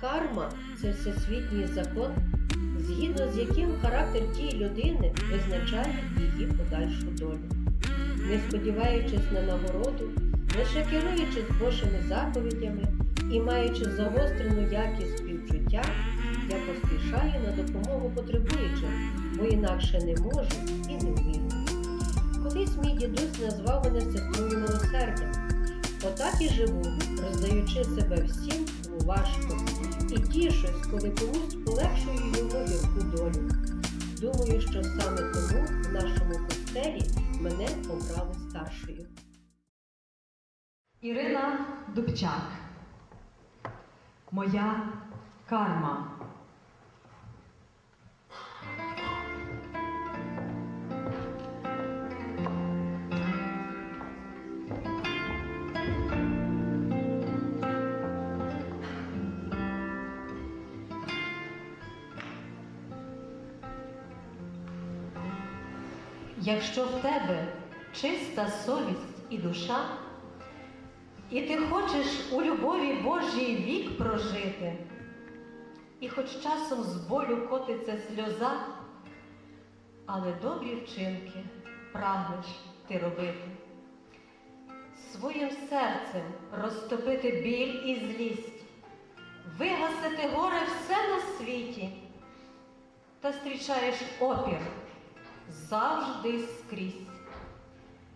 Карма це всесвітній закон, згідно з яким характер тієї людини визначає її подальшу долю. Не сподіваючись на нагороду, лише керуючись Божими заповідями і маючи загострену якість співчуття, я поспішаю на допомогу потребуючим, бо інакше не можу і не вмію. Колись мій дідусь назвав мене сестрою милосердя. Отак і живу, роздаючи себе всім, важко, і тішусь, коли комусь полегшую його гірку долю. Думаю, що саме тому в нашому костелі мене обрали старшою. Ірина Дубчак. Моя карма. Якщо в тебе чиста совість і душа, і ти хочеш у любові Божій вік прожити, і хоч часом з болю котиться сльоза, але добрі вчинки прагнеш ти робити, своїм серцем розтопити біль і злість, вигасити горе все на світі, та зустрічаєш опір завжди скрізь.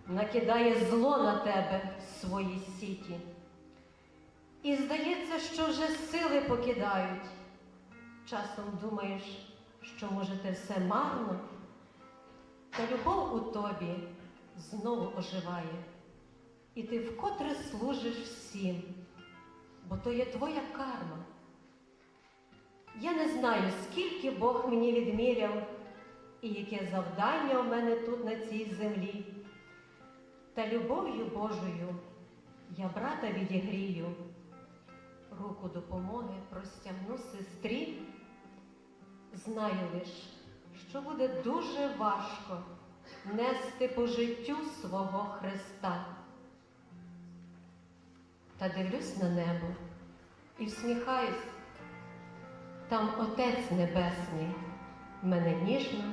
Накидає зло на тебе свої сіті. І здається, що вже сили покидають. Часом думаєш, що може те все марно, та любов у тобі знову оживає, і ти вкотре служиш всім, бо то є твоя карма. Я не знаю, скільки Бог мені відміряв і яке завдання у мене тут на цій землі. Та любов'ю Божою я брата відігрію, руку допомоги простягну сестрі. Знаю лиш, що буде дуже важко нести по життю свого Христа. Та дивлюсь на небо і всміхаюсь, там Отець Небесний мене ніжно.